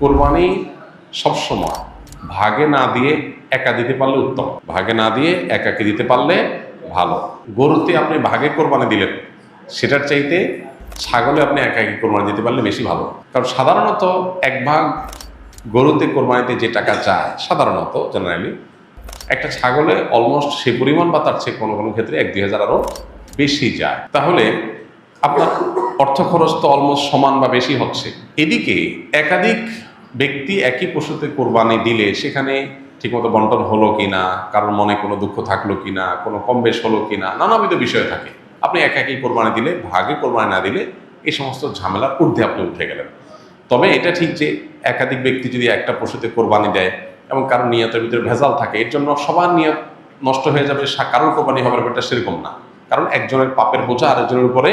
কোরবানি সবসময় ভাগে না দিয়ে একা দিতে পারলে উত্তম। ভাগে না দিয়ে একাকে দিতে পারলে ভালো। গরুতে আপনি ভাগে কোরবানি দিলেন, সেটার চাইতে ছাগলে আপনি একা একে কোরবানি দিতে পারলে বেশি ভালো। কারণ সাধারণত এক ভাগ গরুতে কোরবানিতে যে টাকা যায়, সাধারণত জেনারেলি একটা ছাগলে অলমোস্ট সে পরিমাণ বা তার চেয়ে কোনো কোনো ক্ষেত্রে এক দুই হাজার আরও বেশি যায়। তাহলে আপনার অর্থ খরচ তো অলমোস্ট সমান বা বেশি হচ্ছে। এদিকে একাধিক ব্যক্তি একই পশুতে কোরবানি দিলে সেখানে ঠিকমতো বন্টন হলো কি না কারোর মনে কোনো দুঃখ থাকল কি না কোনো কম বেশ হলো কি না নানাবিধ বিষয় থাকে। আপনি একা একই কোরবানি দিলে, ভাগে কোরবানি না দিলে এই সমস্ত ঝামেলার ঊর্ধ্বে আপনি উঠে গেলেন। তবে এটা ঠিক যে একাধিক ব্যক্তি যদি একটা পশুতে কোরবানি দেয় এবং কারোর নিয়তের ভিতরে ভেজাল থাকে, এর জন্য সবার নিয়ত নষ্ট হয়ে যাবে কারোর কোরবানি হবে ব্যাপারটা সেরকম না। কারণ একজনের পাপের বোঝা আরেকজনের উপরে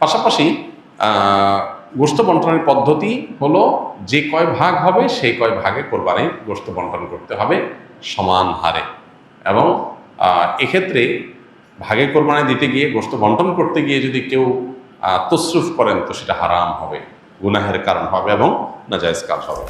পাশাপাশি গোষ্ঠ বন্টনের পদ্ধতি হলো যে কয় ভাগ হবে, সেই কয় ভাগে কোরবানির গোষ্ঠ বন্টন করতে হবে সমান হারে। এবং এক্ষেত্রে ভাগে কোরবানি দিতে গিয়ে গোস্ত বন্টন করতে গিয়ে যদি কেউ তসরুফ করেন, তো সেটা হারাম হবে, গুনাহের কারণ হবে এবং নাজায়জ কাজ হবে।